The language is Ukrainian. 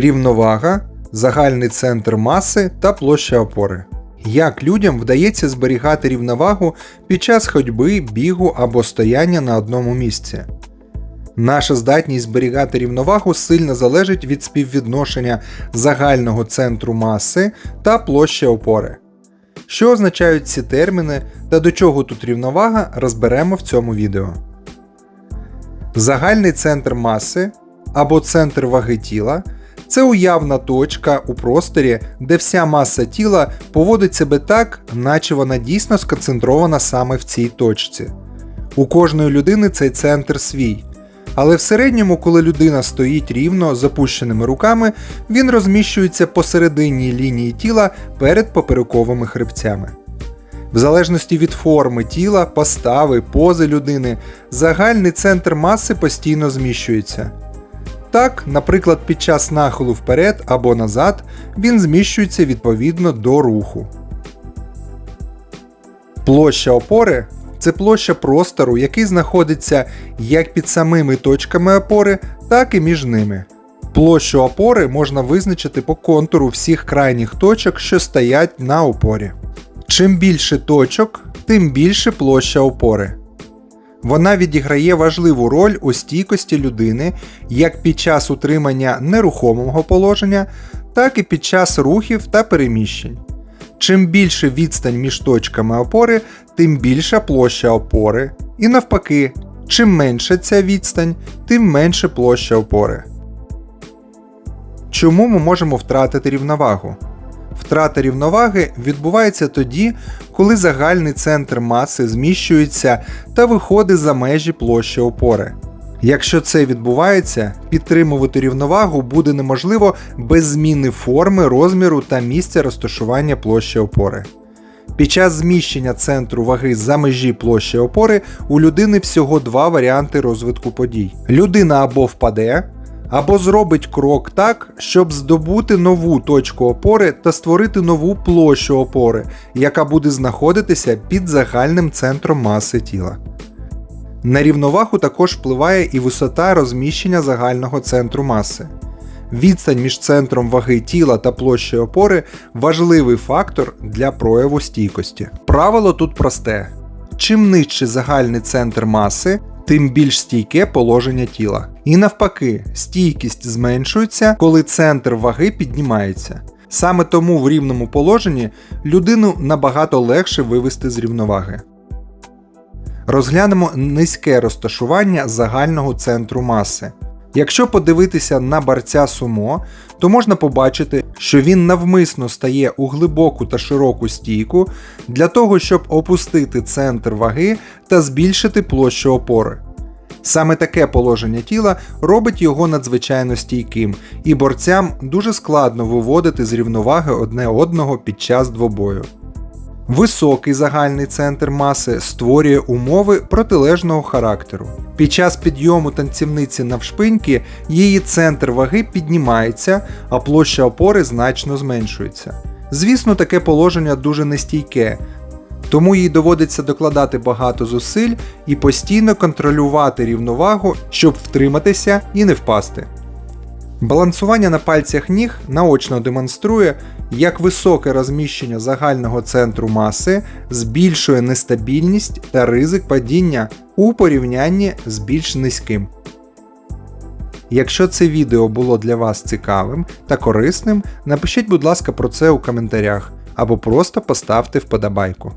рівновага, загальний центр маси та площа опори. Як людям вдається зберігати рівновагу під час ходьби, бігу або стояння на одному місці? Наша здатність зберігати рівновагу сильно залежить від співвідношення загального центру маси та площі опори. Що означають ці терміни та до чого тут рівновага, розберемо в цьому відео. Загальний центр маси або центр ваги тіла це уявна точка у просторі, де вся маса тіла поводить себе так, наче вона дійсно сконцентрована саме в цій точці. У кожної людини цей центр свій. Але в середньому, коли людина стоїть рівно з опущеними руками, він розміщується посередині лінії тіла перед поперековими хребцями. В залежності від форми тіла, постави, пози людини, загальний центр маси постійно зміщується. Так, наприклад, під час нахилу вперед або назад він зміщується відповідно до руху. Площа опори це площа простору, який знаходиться як під самими точками опори, так і між ними. Площу опори можна визначити по контуру всіх крайніх точок, що стоять на опорі. Чим більше точок, тим більше площа опори. Вона відіграє важливу роль у стійкості людини як під час утримання нерухомого положення, так і під час рухів та переміщень. Чим більше відстань між точками опори, тим більша площа опори. І навпаки, чим менша ця відстань, тим менше площа опори. Чому ми можемо втратити рівновагу? Втрата рівноваги відбувається тоді, коли загальний центр маси зміщується та виходить за межі площі опори. Якщо це відбувається, підтримувати рівновагу буде неможливо без зміни форми, розміру та місця розташування площі опори. Під час зміщення центру ваги за межі площі опори у людини всього два варіанти розвитку подій. Людина або впаде, або зробить крок так, щоб здобути нову точку опори та створити нову площу опори, яка буде знаходитися під загальним центром маси тіла. На рівновагу також впливає і висота розміщення загального центру маси. Відстань між центром ваги тіла та площею опори важливий фактор для прояву стійкості. Правило тут просте: чим нижче загальний центр маси, тим більш стійке положення тіла. І навпаки, стійкість зменшується, коли центр ваги піднімається. Саме тому в рівному положенні людину набагато легше вивести з рівноваги. Розглянемо низьке розташування загального центру маси. Якщо подивитися на борця сумо, то можна побачити, що він навмисно стає у глибоку та широку стійку для того, щоб опустити центр ваги та збільшити площу опори. Саме таке положення тіла робить його надзвичайно стійким, і борцям дуже складно виводити з рівноваги одне одного під час двобою. Високий загальний центр маси створює умови протилежного характеру. Під час підйому танцівниці навшпиньки її центр ваги піднімається, а площа опори значно зменшується. Звісно, таке положення дуже нестійке, тому їй доводиться докладати багато зусиль і постійно контролювати рівновагу, щоб втриматися і не впасти. Балансування на пальцях ніг наочно демонструє, як високе розміщення загального центру маси збільшує нестабільність та ризик падіння у порівнянні з більш низьким. Якщо це відео було для вас цікавим та корисним, напишіть, будь ласка, про це у коментарях або просто поставте вподобайку.